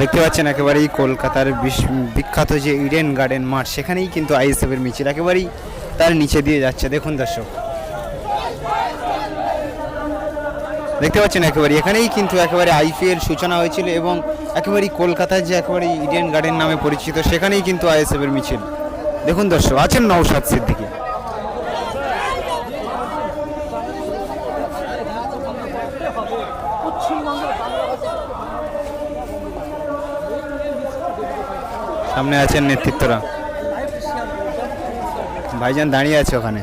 দেখতে পাচ্ছেন একেবারেই কলকাতার বিখ্যাত যে ইডেন গার্ডেন মাঠ, সেখানেই কিন্তু আইএসএফের মিছিল একেবারেই তার নিচে দিয়ে যাচ্ছে। দেখুন দর্শক। দেখতে পাচ্ছেন একেবারে এখানেই কিন্তু একেবারে আইপিএল সূচনা হয়েছিল এবং একেবারেই কলকাতার যে একেবারে ইডেন গার্ডেন নামে পরিচিত, সেখানেই কিন্তু আইএসএফের মিছিল। দেখুন দর্শক, আছেন নৌসাদ সিদ্দিকী। সামনে আছেন নেতৃত্বরা। ভাইজান দাঁড়িয়ে আছে ওখানে।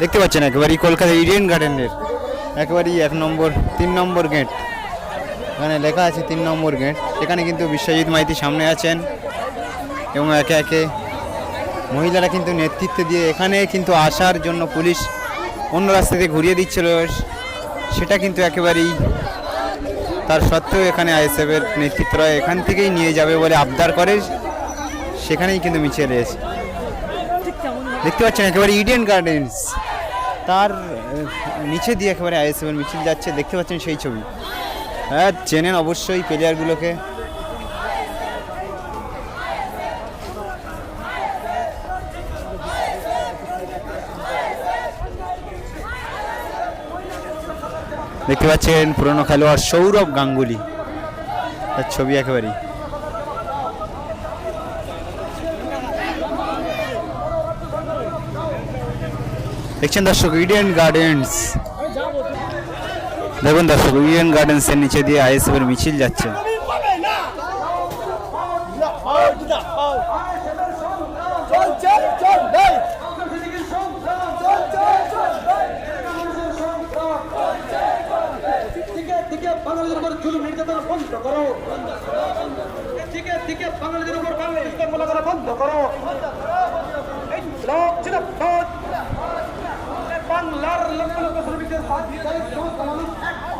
দেখতে পাচ্ছেন, একেবারেই কলকাতা ইডেন গার্ডেনের। একেবারেই এক নম্বর, তিন নম্বর গেট। এখানে লেখা আছে তিন নম্বর গেট। এখানে কিন্তু বিশ্বজিৎ মাইতি সামনে আছেন এবং একে একে মহিলারা কিন্তু নেতৃত্ব দিয়ে এখানে কিন্তু আসার জন্য পুলিশ অন্য রাস্তা থেকে ঘুরিয়ে দিচ্ছিল। সেটা কিন্তু একেবারেই তার সত্ত্বেও এখানে আইএসএফের নেতৃত্বরা এখান থেকেই নিয়ে যাবে বলে আবদার করে। সেখানেই কিন্তু মিছিল এসে দেখতে পাচ্ছেন একেবারে ইডেন গার্ডেন্স তার নিচে দিয়ে একেবারে আইএসএফের মিছিল যাচ্ছে। দেখতে পাচ্ছেন সেই ছবি। হ্যাঁ চেনেন অবশ্যই প্লেয়ারগুলোকে দেখতে পাচ্ছেন পুরনো খেলোয়াড় সৌরভ গাঙ্গুলি। তার ছবি একেবারেই। দেখছেন দর্শক ইডেন গার্ডেন্স দেখুন দর্শক ইডেন গার্ডেন্সের নিচে দিয়ে আইএসএফের মিছিল যাচ্ছে থেকে বাঙালিদের উপর জুলুম নির্যাতন বন্ধ করো। থেকে থেকে বাঙালিদের উপর বাংলা ইস্তেমাল করা বন্ধ করো। বাংলার লক্ষ লক্ষ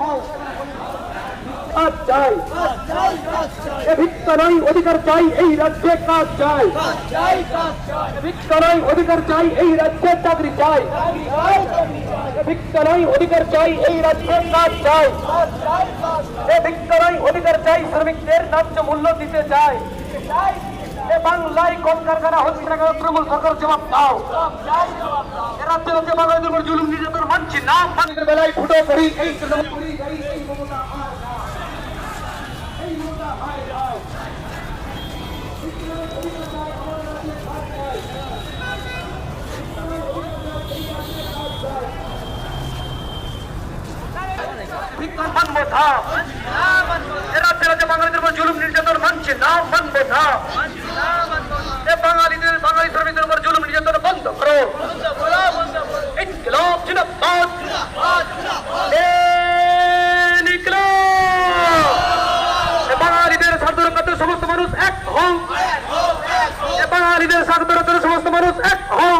হও। কাজ চাই। ভিক্ষা নয় অধিকার চাই এই রাজ্যে কাজ চাই। ভিক্ষা নয় অধিকার চাই এই রাজ্যে চাকরি চাই। ভিক্ষা নয় অধিকার চাই এই রাজ্যে কাজ চাই। এ ভিক্ষা নয় অধিকার চাই শ্রমিকদের ন্যায্য মূল্য দিতে চাই। বাংলায় কল কারখানা হচ্ছে না কেন তৃণমূল সরকার জবাব দাও। রাজ্যে রাজ্যে বাঙালিদের উপর জুলুম নির্যাতন মানছি না। মানদের বেলায় ফুটো করি এই তৃণমূল এই- এই মমতা আর না। এই মমতা হায় দাও। ভিক্ষা মানবো না রাজ্যে সমস্ত মানুষ এক এ বাঙালিদের স্বার্থ সমস্ত মানুষ এক এর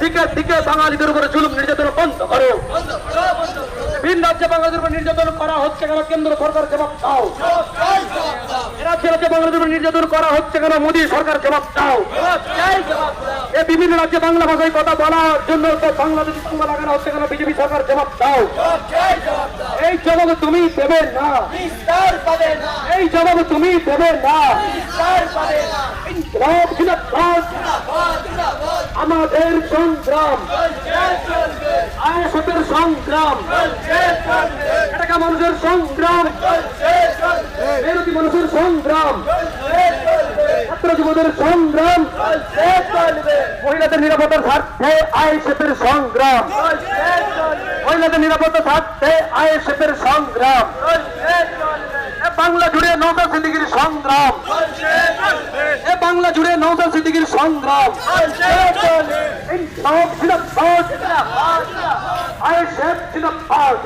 দিকে দিকে বাঙালিদের উপরে জুলুম নির্যাতন বন্ধ করো। ভিন রাজ্যে বাঙালিদের উপর নির্যাতন করা হচ্ছে কেন? কেন্দ্র সরকার জবাব দাও এ রাজ্যে রাজ্যে উপর নির্যাতন করা হচ্ছে কেন? মোদী সরকার জবাব দাও এ বিভিন্ন রাজ্যে বাংলা ভাষায় কথা বলার জন্য বাংলাদেশি বাংলা লাগানো হচ্ছে কেন? বিজেপি সরকার জবাব দাও এই জবাব তুমি দেবে না। এই জবাব তুমি দেবে না। ইনকলাব জিন্দাবাদ। আমাদের সংগ্রাম। আয়সতের সংগ্রাম। এটাকা মানুষের সংগ্রাম। মেরুতি মানুষের সংগ্রাম। ছাত্র যুবদের সংগ্রাম। মহিলাদের নিরাপত্তার স্বার্থে আইএসএফের সংগ্রাম। মহিলাদের নিরাপত্তার স্বার্থে আইএসএফের সংগ্রাম এ বাংলা জুড়ে নৌকা সিদ্দিকির সংগ্রাম এ বাংলা জুড়ে সিদ্দিকির সংগ্রাম। ইনসাফ জিন্দাবাদ। আইএসএফ জিন্দাবাদ।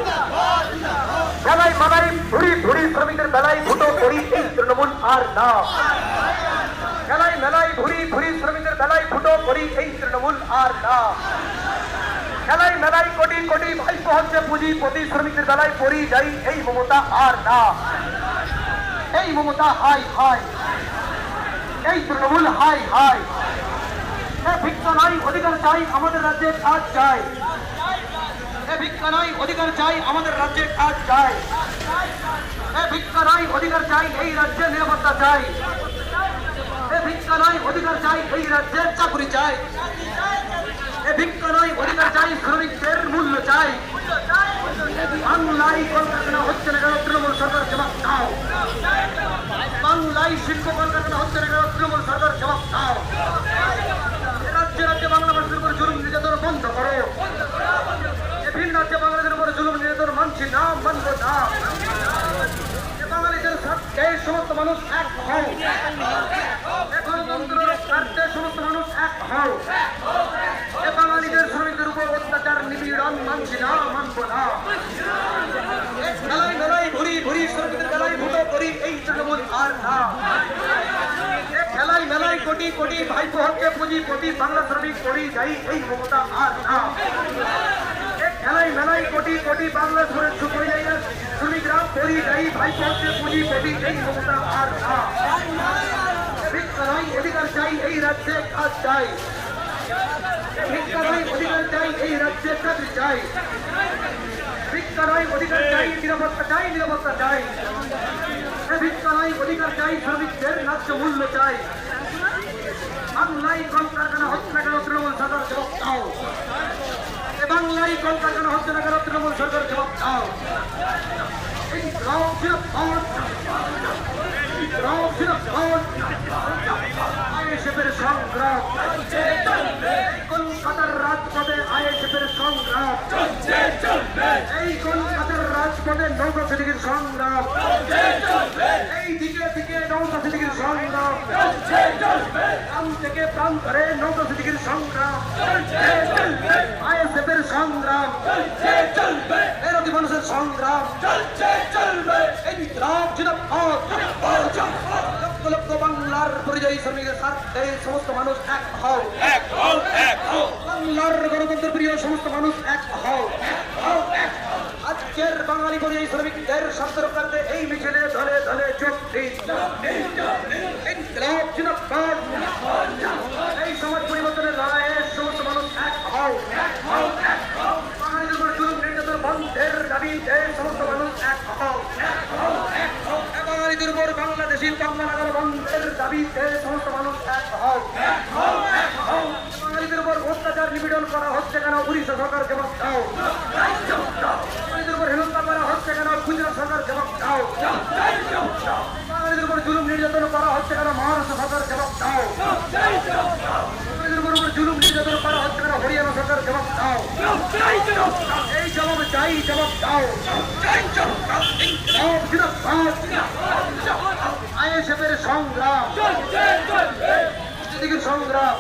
বেলায় মালাই ভুড়ি ভুড়ি শ্রমিকদের বেলায় ভুটো করি এই তৃণমূল আর না। মেলায় মেলায় ভুড়ি ভুড়ি শ্রমিকদের বেলায় ফুটো করি এই তৃণমূল আর না। মেলায় মেলায় কোটি কোটি ভাইপো হচ্ছে পুঁজিপতি শ্রমিকদের বেলায় পড়ি যাই এই মমতা আর না। এই মমতা হাই হাই। এই তৃণমূল, হাই হাই। এ ভিক্ষা নাই, অধিকার চাই আমাদের রাজ্যে কাজ চাই। এ ভিক্ষা নয় অধিকার চাই আমাদের রাজ্যে কাজ চাই। এ ভিক্ষা নয় অধিকার চাই এই রাজ্যে নিরাপত্তা চাই। এ ভিক্ষা নয় অধিকার চাই এই রাজ্যের চাকরি চাই। এ ভিক্ষা নয় অধিকার চাই শ্রমিকদের মূল্য চাই। বাংলায় কলকারখানা হচ্ছে না তৃণমূল সরকার জবাব দাও। বাংলায় শিল্প কলকারখানা হচ্ছে না কেন তৃণমূল সরকার জবাব দাও রাজ্যে রাজ্যে বাংলা মানুষের উপর জুলুম নির্যাতন বন্ধ করো। এ ভিন রাজ্যে বাংলাদেশের উপর জুলুম নির্যাতন মানছি না, মানব না। বাঙালিদের সমস্ত মানুষ এক হও। এ গণতন্ত্রের স্বার্থে সমস্ত মানুষ এক হও। বাঙালিদের শ্রমিকদের উপর অত্যাচার, নিপীড়ন মানছি না, মানব না। ঘুরি ঘুরি এই আর না। কোটি কোটি ভাইপো হচ্ছে পুঁজি কোটি বাংলা শ্রমিক করি যাই, এই মমতা আর না। খেলায় মেলায় কোটি কোটি বাংলা শ্রমিক সুপরি যাই শ্রমিকরা করি যাই, ভাইপো হচ্ছে পুঁজি কোটি এই মমতা আর না। ভিক্ষা অধিকার চাই এই রাজ্যে, কাজ চাই। ভিক্ষা অধিকার চাই এই রাজ্যে চাকরি চাই। ভিক্ষা নয় অধিকার চাই, নিরাপত্তা চাই নিরাপত্তা চাই। ভিক্ষা নয় অধিকার চাই, শ্রমিকদের ন্যায্য মূল্য চাই। বাংলায় কলকারখানা হচ্ছে না কেন তৃণমূল সরকার জবাব দাও বাংলায় কলকারখানা হচ্ছে না কেন তৃণমূল সরকার জবাব দাও এই রাজ্যের ভোট রাজ্যের ভোট আইএসএফের সংগ্রাম। কলকাতার রাজপথে আইএসএফের সংগ্রাম। এই কলকাতার রাজপথে নৌকা সিদ্দিকের সংগ্রাম। এই দিকে দিকে নৌকা সিদ্দিকের সংগ্রাম। গ্রাম থেকে প্রান্তরে নৌকা সিদ্দিকের সংগ্রাম। আইএসএফের সংগ্রাম। এরতি মানুষের সংগ্রাম। এই বিপ্লব জিন্দাবাদ। লক্ষ পরিযায়ী শ্রমিকের সমস্ত মানুষ এক হও। বাংলার প্রিয় সমস্ত মানুষ এক হও। আজকের বাঙালি পরিযায়ী শ্রমিকদের স্বার্থ রক্ষার্থে এই মিছিলে ধরে ধরে যোগ দিন। এই সমাজ পরিবর্তনের লড়াইয়ে সমস্ত মানুষ এক হও বাঙালির উপর জুলুম নির্যাতন বন্ধের দাবিতে সমস্ত মানুষ এক হও বাঙালিদের উপর বাংলাদেশি বাংলা নাগাল বন্ধের দাবিতে সমস্ত মানুষ এক হও বাঙালিদের উপর অত্যাচার নিপীড়ন করা হচ্ছে কেন উড়িষ্যা সরকার জবাব দাও বাঙালিদের উপর হেনস্থা করা হচ্ছে কেন গুজরাট সরকার জবাব দাও বাঙালিদের উপর জুলুম নির্যাতন করা হচ্ছে কেন মহারাষ্ট্র সরকার জবাব দাও বাঙালিদের উপর উপর জুলুম নির্যাতন করা হচ্ছে কেন হরিয়ানা সরকার জবাব দাও এই জবাব চাই জবাব দাও আইএসএফের সংগ্রাম। সংগ্রাম।